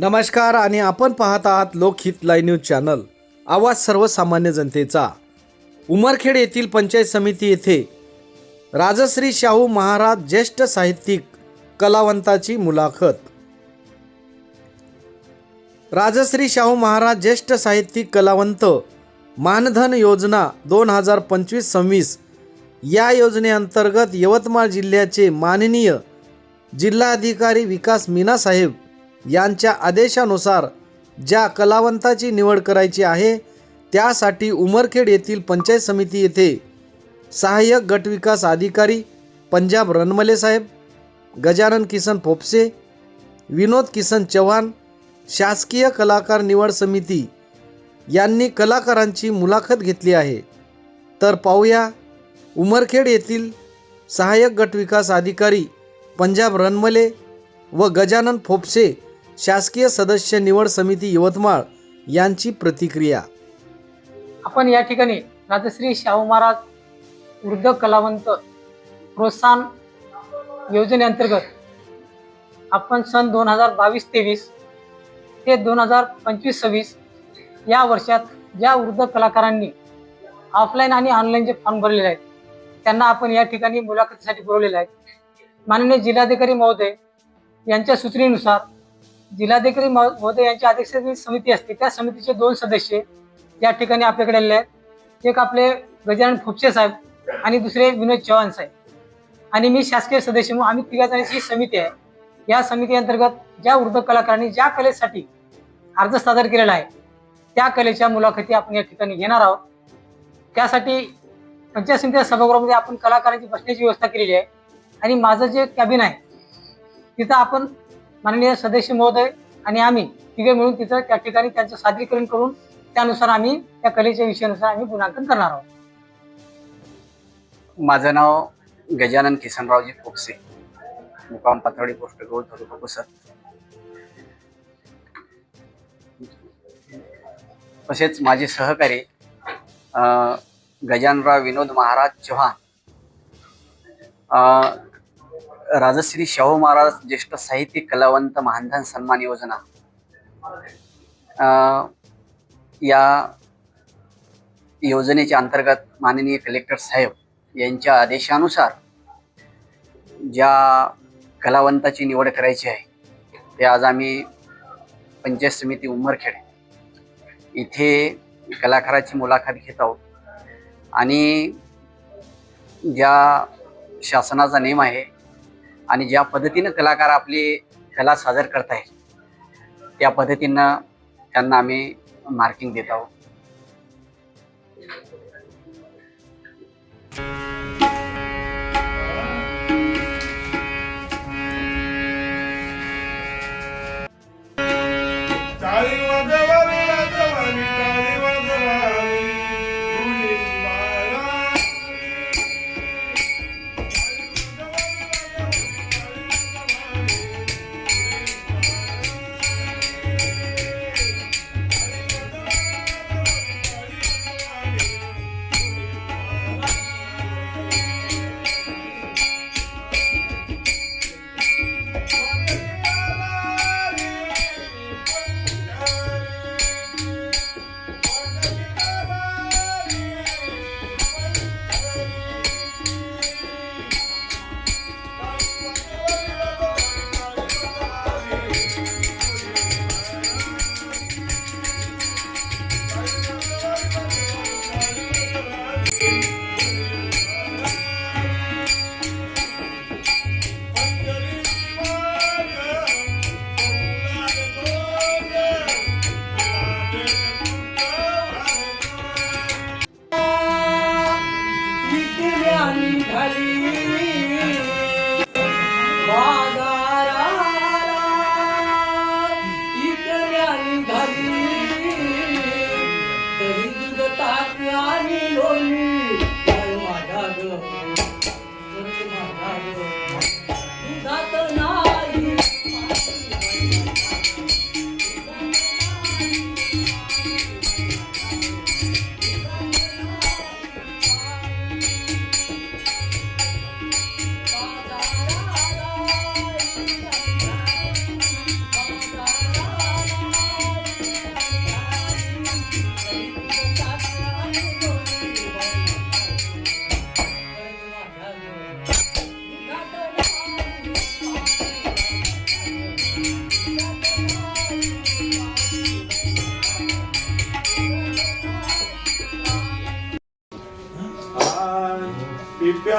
नमस्कार आणि आपण पाहत आहात लोकहित लाईव्ह न्यूज चॅनल. आवाज सर्वसामान्य जनतेचा. उमरखेड येथील पंचायत समिती येथे राजश्री शाहू महाराज ज्येष्ठ साहित्यिक कलावंताची मुलाखत. राजश्री शाहू महाराज ज्येष्ठ साहित्यिक कलावंत मानधन योजना दोन हजार पंचवीस सव्वीस या योजनेअंतर्गत यवतमाळ जिल्ह्याचे माननीय जिल्हाधिकारी विकास मीनासाहेब यांच्या आदेशानुसार ज्या कलावंताची निवड करायची आहे त्यासाठी उमरखेड येथील पंचायत समिती येथे सहाय्यक गटविकास अधिकारी पंजाब रनमले साहेब गजानन किसन फोपसे विनोद किसन चव्हाण शासकीय कलाकार निवड समिती यांनी कलाकारांची मुलाखत घेतली आहे. तर पाहूया उमरखेड येथील सहाय्यक गटविकास अधिकारी पंजाब रनमले व गजानन फोपसे शासकीय सदस्य निवड समिती यवतमाळ यांची प्रतिक्रिया. आपण या ठिकाणी राजश्री शाहू महाराज वृद्ध कलावंत प्रोत्साहन योजनेअंतर्गत आपण सन दोन हजार बावीस तेवीस ते दोन हजार पंचवीस सव्वीस या वर्षात ज्या वृद्ध कलाकारांनी ऑफलाईन आणि ऑनलाईन जे फॉर्म भरलेले आहेत त्यांना आपण या ठिकाणी मुलाखतीसाठी बोलवलेले आहेत. माननीय जिल्हाधिकारी महोदय यांच्या सूचनेनुसार जिल्हाधिकारी महोदय यांच्या अध्यक्षतेची समिती असते. त्या समितीचे दोन सदस्य या ठिकाणी आपल्याकडे आलेले आहेत. एक आपले गजानन फुपसे साहेब आणि दुसरे विनोद चव्हाण साहेब. आणि मी शासकीय सदस्य म्हणून आम्ही तिघा जणांची समिती आहे. या समिती अंतर्गत ज्या वृद्ध कलाकारांनी ज्या कलेसाठी अर्ज सादर केलेला आहे त्या कलेच्या मुलाखती आपण या ठिकाणी घेणार आहोत. त्यासाठी पंचायत समितीच्या सभागृहामध्ये आपण कलाकारांची बसण्याची व्यवस्था केलेली आहे. आणि माझं जे कॅबिन आहे तिथं आपण माननीय सदस्य महोदय आणि आम्ही तिघे मिळून तिथं त्या ठिकाणी त्यांचं सादरीकरण करून त्यानुसार आम्ही त्या कलेच्या विषयानुसार आम्ही गुणांकन करणार आहोत. माझं नाव गजानन किसनरावजी फोपसे मुकाम पाथर्डी पोस्ट रोड तालुका पुसद. तसेच माझे सहकारी अं, विनोद महाराज चव्हाण. राजश्री शाहू महाराज ज्येष्ठ साहित्यिक कलावंत महानधन सन्मान योजना. या योजनेच्या अंतर्गत माननीय कलेक्टर साहेब यांच्या आदेशानुसार ज्या कलावंताची निवड करायची आहे ते आज आम्ही पंचायत समिती उमरखेड इथे कलाकाराची मुलाखत घेत आहोत. आणि ज्या शासनाचा नेम आहे आणि ज्या पद्धतीनं कलाकार आपली कला सादर करत आहे त्या पद्धतीनं त्यांना आम्ही मार्किंग देत आहोत.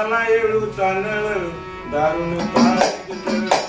తనయుడు తనలు దారుణ పాడుతాడు